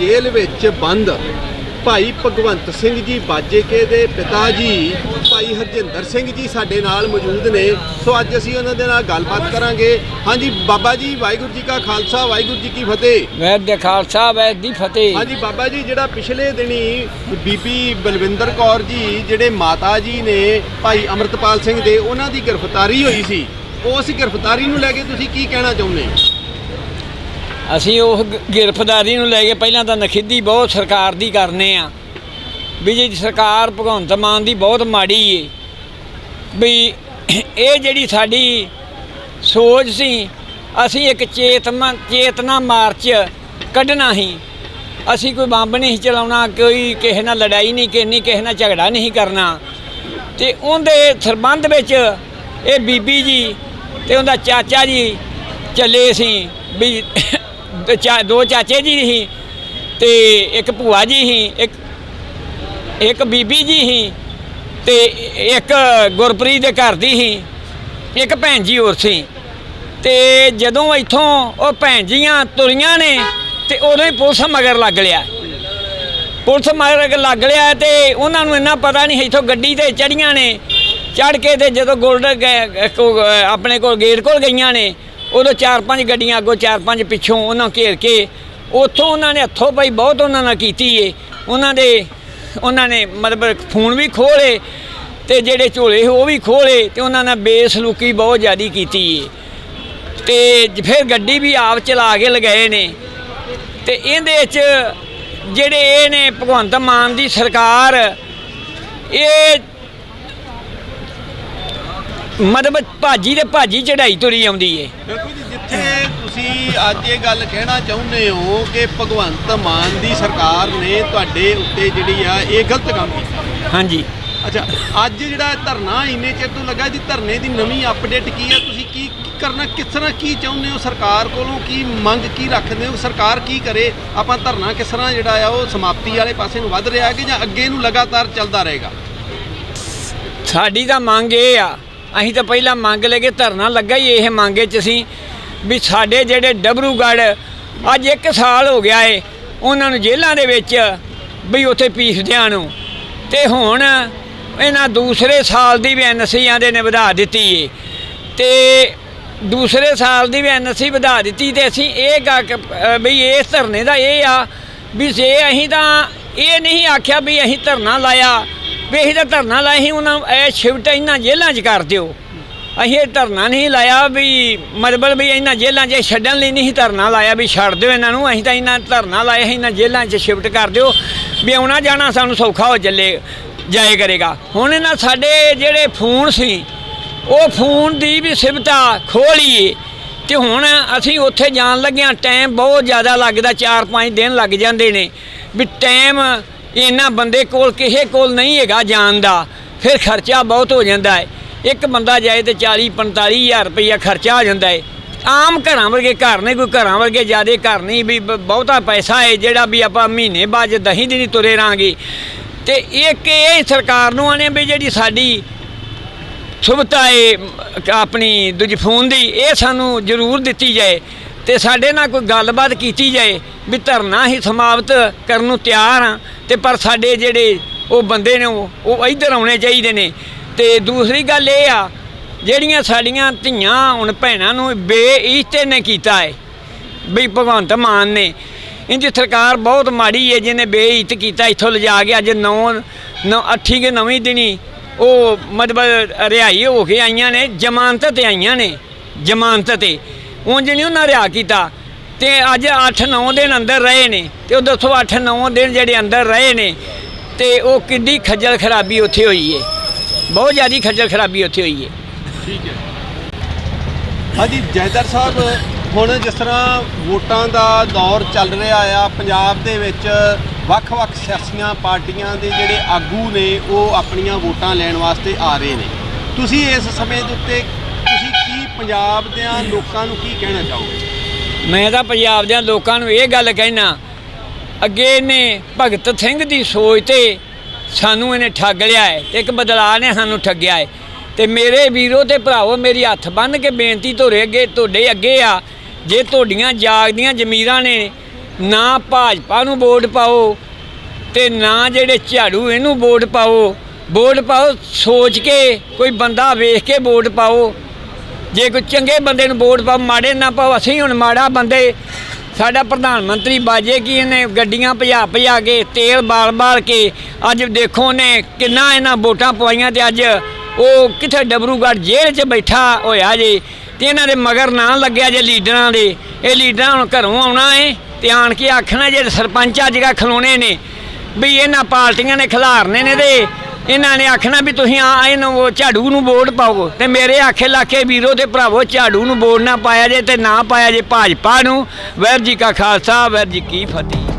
ਜੇਲ੍ਹ ਵਿੱਚ ਬੰਦ। ਭਾਈ ਭਗਵੰਤ ਸਿੰਘ ਜੀ ਬਾਜੇਕੇ ਦੇ ਪਿਤਾ ਜੀ ਭਾਈ ਹਰਜਿੰਦਰ ਸਿੰਘ ਜੀ ਸਾਡੇ ਨਾਲ ਮੌਜੂਦ ਨੇ। ਸੋ ਅੱਜ ਅਸੀਂ ਉਹਨਾਂ ਦੇ ਨਾਲ ਗੱਲਬਾਤ ਕਰਾਂਗੇ। ਹਾਂਜੀ ਬਾਬਾ ਜੀ ਵਾਹਿਗੁਰੂ ਜੀ ਕਾ ਖਾਲਸਾ ਵਾਹਿਗੁਰੂ ਜੀ ਕੀ ਫਤਿਹ। ਵੈਦ ਦੇ ਖਾਲਸਾ ਵੈਦ ਦੀ ਫਤਿਹ। ਹਾਂਜੀ ਬਾਬਾ ਜੀ ਜਿਹੜਾ ਪਿਛਲੇ ਦਿਨੀ ਬੀਬੀ ਬਲਵਿੰਦਰ ਕੌਰ ਜੀ ਜਿਹੜੇ ਮਾਤਾ ਜੀ ਨੇ ਭਾਈ ਅਮਰਤਪਾਲ ਸਿੰਘ ਦੇ ਉਹਨਾਂ ਦੀ ਗ੍ਰਿਫਤਾਰੀ ਹੋਈ ਸੀ। ਉਸ ਗ੍ਰਿਫਤਾਰੀ ਨੂੰ ਲੈ ਕੇ ਤੁਸੀਂ ਕੀ ਕਹਿਣਾ ਚਾਹੁੰਦੇ ਹੋ? ਅਸੀਂ ਉਹ ਗ- ਗ੍ਰਿਫਤਾਰੀ ਨੂੰ ਲੈ ਕੇ ਪਹਿਲਾਂ ਤਾਂ ਨਖਿੱਧੀ ਬਹੁਤ ਸਰਕਾਰ ਦੀ ਕਰਨੇ ਆ। ਵੀ ਜੀ ਸਰਕਾਰ ਭਗਵੰਤ ਮਾਨ ਦੀ ਬਹੁਤ ਮਾੜੀ ਏ, ਵੀ ਇਹ ਜਿਹੜੀ ਸਾਡੀ ਸੋਚ ਸੀ, ਅਸੀਂ ਇੱਕ ਚੇਤਨਾ ਚੇਤਨਾ ਮਾਰਚ ਕੱਢਣਾ ਸੀ। ਅਸੀਂ ਕੋਈ ਬੰਬ ਨਹੀਂ ਚਲਾਉਣਾ, ਕੋਈ ਕਿਸੇ ਨਾਲ ਲੜਾਈ ਨਹੀਂ ਕਰਨੀ, ਕਿਸੇ ਨਾਲ ਝਗੜਾ ਨਹੀਂ ਕਰਨਾ। ਤੇ ਉਹਦੇ ਸਰਬੰਧ ਵਿੱਚ ਇਹ ਬੀਬੀ ਜੀ ਤੇ ਉਹਦਾ ਚਾਚਾ ਜੀ ਚੱਲੇ ਸੀ, ਵੀ ਤੇ ਚਾ- ਦੋ ਚਾਚੇ ਜੀ ਸੀ ਤੇ ਇੱਕ ਭੂਆ ਜੀ ਸੀ, ਇੱਕ ਇੱਕ ਬੀਬੀ ਜੀ ਸੀ ਤੇ ਇੱਕ ਗੁਰਪ੍ਰੀਤ ਦੇ ਘਰ ਦੀ ਸੀ, ਇੱਕ ਭੈਣ ਜੀ ਹੋਰ ਸੀ। ਤੇ ਜਦੋਂ ਇੱਥੋਂ ਉਹ ਭੈਣ ਜੀਆਂ ਤੁਰੀਆਂ ਨੇ ਤੇ ਉਦੋਂ ਹੀ ਪੁਲਿਸ ਮਗਰ ਲੱਗ ਲਿਆ। ਪੁਲਿਸ ਮਗਰ ਲੱਗ ਲਿਆ ਤੇ ਉਹਨਾਂ ਨੂੰ ਇੰਨਾ ਪਤਾ ਨਹੀਂ ਇੱਥੋਂ ਗੱਡੀ ਤੇ ਚੜੀਆਂ ਨੇ ਚੜ ਕੇ ਤੇ ਜਦੋਂ ਗੋਲਡ ਆਪਣੇ ਕੋਲ ਗੇਟ ਕੋਲ ਗਈਆਂ ਨੇ ਉਦੋਂ ਚਾਰ ਪੰਜ ਗੱਡੀਆਂ ਅੱਗੋਂ ਚਾਰ ਪੰਜ ਪਿੱਛੋਂ ਉਹਨਾਂ ਘੇਰ ਕੇ ਉੱਥੋਂ ਉਹਨਾਂ ਨੇ ਹੱਥੋਂ ਪਾਈ ਬਹੁਤ ਉਹਨਾਂ ਨਾਲ ਕੀਤੀ ਏ। ਉਹਨਾਂ ਦੇ, ਉਹਨਾਂ ਨੇ ਮਤਲਬ ਫੋਨ ਵੀ ਖੋਲੇ ਤੇ ਜਿਹੜੇ ਝੋਲੇ ਉਹ ਵੀ ਖੋਲੇ ਤੇ ਉਹਨਾਂ ਨਾਲ ਬੇਸਲੂਕੀ ਬਹੁਤ ਜ਼ਿਆਦੀ ਕੀਤੀ ਏ। ਤੇ ਫਿਰ ਗੱਡੀ ਵੀ ਆਪ ਚਲਾ ਕੇ ਲਗਾਏ ਨੇ। ਤੇ ਇਹਦੇ ਵਿੱਚ ਜਿਹੜੇ ਇਹ ਨੇ ਭਗਵੰਤ ਮਾਨ ਦੀ ਸਰਕਾਰ, ਇਹ ਮਤਲਬ ਭਾਜੀ ਤੇ ਭਾਜੀ ਚੜਾਈ ਤੁਰੀ ਆਉਂਦੀ ਏ। ਬਿਲਕੁਲ ਜੀ ਜਿੱਥੇ ਤੁਸੀਂ ਅੱਜ ਇਹ ਗੱਲ ਕਹਿਣਾ ਚਾਹੁੰਦੇ ਹੋ ਕਿ ਭਗਵੰਤ ਮਾਨ ਦੀ ਸਰਕਾਰ ਨੇ ਤੁਹਾਡੇ ਉੱਤੇ ਜਿਹੜੀ ਆ ਇਹ ਗਲਤ ਕੰਮ ਕੀਤਾ। ਹਾਂਜੀ। ਅੱਛਾ ਅੱਜ ਜਿਹੜਾ ਧਰਨਾ ਇੰਨੇ ਚਿਰ ਤੋਂ ਲੱਗਾ ਜੀ ਧਰਨੇ ਦੀ ਨਵੀਂ ਅਪਡੇਟ ਕੀ ਹੈ ਤੁਸੀਂ ਕੀ ਕੀ ਕਰਨਾ ਕਿਸ ਤਰ੍ਹਾਂ ਕੀ ਚਾਹੁੰਦੇ ਹੋ ਸਰਕਾਰ ਕੋਲੋਂ? ਕੀ ਮੰਗ ਕੀ ਰੱਖਦੇ ਹੋ? ਸਰਕਾਰ ਕੀ ਕਰੇ? ਆਪਾਂ ਧਰਨਾ ਕਿਸ ਤਰ੍ਹਾਂ ਜਿਹੜਾ ਆ ਉਹ ਸਮਾਪਤੀ ਵਾਲੇ ਪਾਸੇ ਨੂੰ ਵੱਧ ਰਿਹਾ ਕਿ ਜਾਂ ਅੱਗੇ ਨੂੰ ਲਗਾਤਾਰ ਚੱਲਦਾ ਰਹੇਗਾ? ਸਾਡੀ ਤਾਂ ਮੰਗ ਇਹ ਆ ਅਸੀਂ ਤਾਂ ਪਹਿਲਾਂ ਮੰਗ ਲੈ ਕੇ ਧਰਨਾ ਲੱਗਾ ਹੀ ਇਹ ਮੰਗੇ ਚ ਅਸੀਂ ਵੀ ਸਾਡੇ ਜਿਹੜੇ ਡਬਰੂਗੜ੍ਹ ਅੱਜ 1 ਸਾਲ ਹੋ ਗਿਆ ਏ ਉਹਨਾਂ ਨੂੰ ਜੇਲ੍ਹਾਂ ਦੇ ਵਿੱਚ ਵੀ ਉੱਥੇ ਪੀਸਦਿਆਂ ਨੂੰ। ਤੇ ਹੁਣ ਇਹਨਾਂ ਦੂਸਰੇ ਸਾਲ ਦੀ ਵੀ ਐਨਸੀਆਂ ਦੇ ਨੇ ਵਧਾ ਦਿੱਤੀ ਏ। ਤੇ ਦੂਸਰੇ ਸਾਲ ਦੀ ਵੀ ਐਨਸੀ ਵਧਾ ਦਿੱਤੀ ਤੇ ਅਸੀਂ ਇਹ ਗਾ ਕੇ, ਵੀ ਇਸ ਧਰਨੇ ਦਾ ਇਹ ਆ ਵੀ ਜੇ ਅਸੀਂ ਤਾਂ ਇਹ ਨਹੀਂ ਆਖਿਆ ਵੀ ਅਸੀਂ ਧਰਨਾ ਲਾਇਆ ਵੀ ਅਸੀਂ ਤਾਂ ਧਰਨਾ ਲਾਇਆ ਸੀ, ਉਹਨਾਂ, ਇਹ ਸ਼ਿਫਟ ਇਹਨਾਂ ਜੇਲ੍ਹਾਂ 'ਚ ਕਰ ਦਿਓ। ਅਸੀਂ ਇਹ ਧਰਨਾ ਨਹੀਂ ਲਾਇਆ ਵੀ ਮਤਲਬ ਵੀ ਇਹਨਾਂ ਜੇਲ੍ਹਾਂ 'ਚ ਛੱਡਣ ਲਈ ਨਹੀਂ ਸੀ ਧਰਨਾ ਲਾਇਆ ਵੀ ਛੱਡ ਦਿਓ ਇਹਨਾਂ ਨੂੰ। ਅਸੀਂ ਤਾਂ ਇਹਨਾਂ ਧਰਨਾ ਲਾਇਆ ਸੀ, ਇਹਨਾਂ ਜੇਲ੍ਹਾਂ 'ਚ ਸ਼ਿਫਟ ਕਰ ਦਿਓ ਵੀ ਆਉਣਾ ਜਾਣਾ ਸਾਨੂੰ ਸੌਖਾ ਹੋ ਚੱਲੇ ਜਾਏ ਕਰੇਗਾ। ਹੁਣ ਇਹਨਾਂ ਸਾਡੇ ਜਿਹੜੇ ਫੋਨ ਸੀ, ਉਹ ਫੋਨ ਦੀ ਵੀ ਸਿਫਤਾ ਖੋਲੀਏ ਤੇ ਹੁਣ ਅਸੀਂ ਉੱਥੇ ਜਾਣ ਲੱਗਿਆਂ ਟਾਈਮ ਬਹੁਤ ਜ਼ਿਆਦਾ ਲੱਗਦਾ 4-5 ਦਿਨ ਲੱਗ ਜਾਂਦੇ ਨੇ। ਵੀ ਟਾਈਮ ਇਹਨਾਂ ਬੰਦੇ ਕੋਲ ਕਿਸੇ ਕੋਲ ਨਹੀਂ ਹੈਗਾ ਜਾਣ ਦਾ। ਫਿਰ ਖਰਚਾ ਬਹੁਤ ਹੋ ਜਾਂਦਾ ਹੈ। ਇੱਕ ਬੰਦਾ ਜਾਏ ਤੇ 40-45 ਹਜ਼ਾਰ ਰੁਪਈਆ ਖਰਚਾ ਹੋ ਜਾਂਦਾ ਹੈ। ਆਮ ਘਰਾਂ ਵਰਗੇ ਘਰ ਨੇ, ਕੋਈ ਘਰਾਂ ਵਰਗੇ ਜਿਆਦੇ ਘਰ ਨਹੀਂ, ਵੀ ਬ- ਬਹੁਤਾ ਪੈਸਾ ਹੈ ਜਿਹੜਾ ਵੀ ਆਪਾਂ ਮਹੀਨੇ ਬਾਅਦ 'ਚ ਦਹੀਂ ਦਿਨੀ ਤੁਰੇ ਰਾਂਗੇ ਤੇ ਇੱਕ ਇਹ ਸਰਕਾਰ ਨੂੰ ਆਨੇ ਵੀ ਜਿਹੜੀ ਸਾਡੀ ਸੁਵਿਧਾ ਹੈ ਆਪਣੀ ਦੂਜੀ ਫੋਨ ਦੀ, ਇਹ ਸਾਨੂੰ ਜ਼ਰੂਰ ਦਿੱਤੀ ਜਾਏ। ਤੇ ਸਾਡੇ ਨਾਲ ਕੋਈ ਗੱਲਬਾਤ ਕੀਤੀ ਜਾਏ, ਵੀ ਧਰਨਾ ਹੀ ਸਮਾਪਤ ਕਰਨ ਨੂੰ ਤਿਆਰ ਆ ਤੇ ਪਰ ਸਾਡੇ ਜਿਹੜੇ ਉਹ ਬੰਦੇ ਨੇ ਉਹ ਉਹ ਇੱਧਰ ਆਉਣੇ ਚਾਹੀਦੇ ਨੇ। ਤੇ ਦੂਸਰੀ ਗੱਲ ਇਹ ਆ, ਜਿਹੜੀਆਂ ਸਾਡੀਆਂ ਧੀਆਂ ਹੁਣ ਭੈਣਾਂ ਨੂੰ ਬੇਇੱਜ਼ਤ ਨੇ ਕੀਤਾ ਹੈ, ਵੀ ਭਗਵੰਤ ਮਾਨ ਨੇ ਇੰਦੀ ਸਰਕਾਰ ਬਹੁਤ ਮਾੜੀ ਹੈ ਜਿਹਨੇ ਬੇਇੱਜ਼ਤ ਕੀਤਾ, ਇੱਥੋਂ ਲਿਜਾ ਕੇ ਅੱਜ ਨੌ ਨੌ, ਅੱਠੀ ਕੇ ਨਵੀਂ ਦਿਨੀ ਉਹ ਮਤਲਬ ਰਿਹਾਈ ਹੋ ਕੇ ਆਈਆਂ ਨੇ, ਜ਼ਮਾਨਤ ਤੇ ਆਈਆਂ ਨੇ, ਜ਼ਮਾਨਤ ਤੇ। ਉਂਝ ਨਹੀਂ ਉਹਨਾਂ ਰਿਹਾ ਕੀਤਾ। ਤੇ ਅੱਜ 8-9 ਦਿਨ ਅੰਦਰ ਰਹੇ ਨੇ ਤੇ ਉਹ ਦੱਸੋ 8-9 ਦਿਨ ਜਿਹੜੇ ਅੰਦਰ ਰਹੇ ਨੇ ਤੇ ਉਹ ਕਿੰਨੀ ਖੱਜਲ ਖਰਾਬੀ ਉੱਥੇ ਹੋਈ ਹੈ ਬਹੁਤ ਜ਼ਿਆਦਾ ਖੱਜਲ ਖਰਾਬੀ ਉੱਥੇ ਹੋਈ ਹੈ ਠੀਕ ਹੈ। ਹਾਂਜੀ, ਜੈਦਰ ਸਾਹਿਬ, ਹੁਣ ਜਿਸ ਤਰ੍ਹਾਂ ਵੋਟਾਂ ਦਾ ਦੌਰ ਚੱਲ ਰਿਹਾ ਆ, ਪੰਜਾਬ ਦੇ ਵਿੱਚ ਵੱਖ-ਵੱਖ ਸਿਆਸੀਆਂ ਪਾਰਟੀਆਂ ਦੇ ਜਿਹੜੇ ਆਗੂ ਨੇ, ਉਹ ਆਪਣੀਆਂ ਵੋਟਾਂ ਲੈਣ ਵਾਸਤੇ ਆ ਰਹੇ ਨੇ। ਤੁਸੀਂ ਇਸ ਸਮੇਂ ਦੇ ਉੱਤੇ, ਤੁਸੀਂ ਪੰਜਾਬ ਦੇ ਲੋਕਾਂ ਨੂੰ ਕੀ ਕਹਿਣਾ ਚਾਹੋਗੇ? ਮੈਂ ਤਾਂ ਪੰਜਾਬ ਦੇ ਲੋਕਾਂ ਨੂੰ ਇਹ ਗੱਲ ਕਹਿਣਾ, ਅੱਗੇ ਇਹਨੇ ਭਗਤ ਸਿੰਘ ਦੀ ਸੋਚ ਤੇ ਸਾਨੂੰ ਇਹਨੇ ਠੱਗ ਲਿਆ ਹੈ ਤੇ ਇੱਕ ਬਦਲਾਅ ਨੇ ਸਾਨੂੰ ਠੱਗਿਆ ਹੈ। ਤੇ ਮੇਰੇ ਵੀਰੋ ਤੇ ਭਰਾਵੋ, ਮੇਰੀ ਹੱਥ ਬੰਨ ਕੇ ਬੇਨਤੀ ਤੁਹਾਡੇ ਅੱਗੇ ਤੁਹਾਡੇ ਅੱਗੇ ਆ, ਜੇ ਤੁਹਾਡੀਆਂ ਜਾਗਦੀਆਂ ਜ਼ਮੀਰਾਂ ਨੇ ਨਾ ਭਾਜਪਾ ਨੂੰ ਵੋਟ ਪਾਓ ਤੇ ਨਾ ਜਿਹੜੇ ਝਾੜੂ ਇਹਨੂੰ ਵੋਟ ਪਾਓ ਵੋਟ ਪਾਓ, ਸੋਚ ਕੇ ਕੋਈ ਬੰਦਾ ਵੇਖ ਕੇ ਵੋਟ ਪਾਓ। ਜੇ ਕੋਈ ਚੰਗੇ ਬੰਦੇ ਨੂੰ ਵੋਟ ਪਾਓ, ਮਾੜੇ ਨਾ ਪਾਓ, ਅਸੀਂ ਹੁਣ ਮਾੜਾ ਬੰਦੇ, ਸਾਡਾ ਪ੍ਰਧਾਨ ਮੰਤਰੀ ਬਾਜੇ ਕੀ ਇਹਨੇ ਗੱਡੀਆਂ ਭਜਾ ਭਜਾ ਕੇ, ਤੇਲ ਬਾਲ ਬਾਲ ਕੇ, ਅੱਜ ਦੇਖੋ ਨੇ ਕਿੰਨਾ ਇਹਨਾਂ ਵੋਟਾਂ ਪਵਾਈਆਂ ਤੇ ਅੱਜ ਉਹ ਕਿੱਥੇ ਡਬਰੂਗੜ੍ਹ ਜੇਲ੍ਹ 'ਚ ਬੈਠਾ ਹੋਇਆ ਜੇ, ਤੇ ਇਹਨਾਂ ਦੇ ਮਗਰ ਨਾ ਲੱਗਿਆ ਜੇ ਲੀਡਰਾਂ ਦੇ, ਇਹ ਲੀਡਰਾਂ ਹੁਣ ਘਰੋਂ ਆਉਣਾ ਏ, ਤੇ ਆਣ ਕੇ ਆਖਣਾ ਜੇ ਸਰਪੰਚ ਅੱਜ ਕਾ ਖਲੋਣੇ ਨੇ, ਵੀ ਇਹਨਾਂ ਪਾਰਟੀਆਂ ਨੇ ਖਿਲਾਰਨੇ ਨੇ ਤੇ ਇਹਨਾਂ ਨੇ ਆਖਣਾ ਵੀ ਤੁਸੀਂ ਆ ਇਹਨੂੰ ਝਾੜੂ ਨੂੰ ਵੋਟ ਪਾਓ ਤੇ ਮੇਰੇ ਆਖੇ ਲਾਖੇ ਵੀਰੋ ਤੇ ਭਰਾਵੋ ਝਾੜੂ ਨੂੰ ਵੋਟ ਨਾ ਪਾਇਆ ਜੇ ਤੇ ਨਾ ਪਾਇਆ ਜੇ ਭਾਜਪਾ ਨੂੰ। ਵੈਰ ਜੀ ਕਾ ਖਾਲਸਾ ਵੈਰ ਜੀ ਕੀ ਫਤਿਹ।